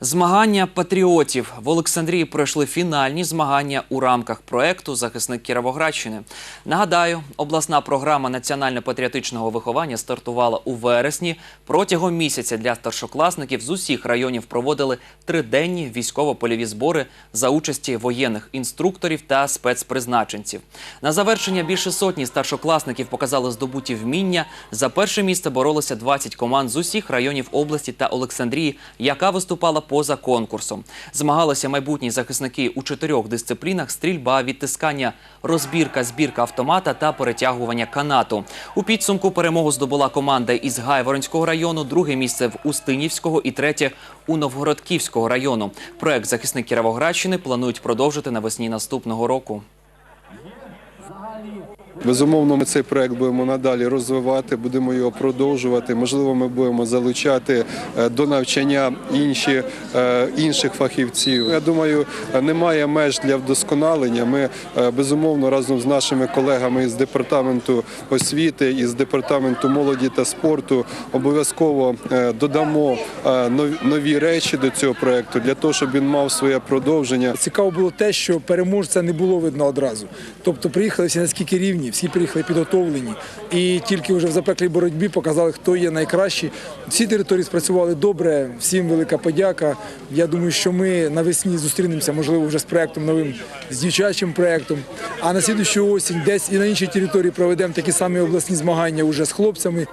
Змагання патріотів в Олександрії пройшли фінальні змагання у рамках проекту Захисник Кіровоградщини. Нагадаю, обласна програма національно-патріотичного виховання стартувала у вересні. Протягом місяця для старшокласників з усіх районів проводили триденні військово-польові збори за участі воєнних інструкторів та спецпризначенців. На завершення більше сотні старшокласників показали здобуті вміння. За перше місце боролися 20 команд з усіх районів області та Олександрії, яка виступала поза конкурсом. Змагалися майбутні захисники у чотирьох дисциплінах: стрільба, відтискання, розбірка, збірка автомата та перетягування канату. У підсумку перемогу здобула команда із Гайворонського району, друге місце в Устинівського і третє у Новгородківського району. Проект захисник Кіровоградщини планують продовжити навесні наступного року. Безумовно, ми цей проект будемо надалі розвивати, будемо його продовжувати. Можливо, ми будемо залучати е, до навчання інші, е, інших фахівців. Я думаю, немає меж для вдосконалення. Ми е, безумовно разом з нашими колегами із департаменту освіти і з департаменту молоді та спорту обов'язково додамо нові речі до цього проекту для того, щоб він мав своє продовження. Цікаво було те, що переможця не було видно одразу. Тобто приїхали всі наскільки рівні, всі приїхали підготовлені, і тільки вже в запеклій боротьбі показали, хто є найкращий. Всі території спрацювали добре. Всім велика подяка. Я думаю, що ми навесні зустрінемося, можливо, вже з проектом новим, з дівчачим проектом. А на слідущу осінь десь і на іншій території проведемо такі самі обласні змагання вже з хлопцями.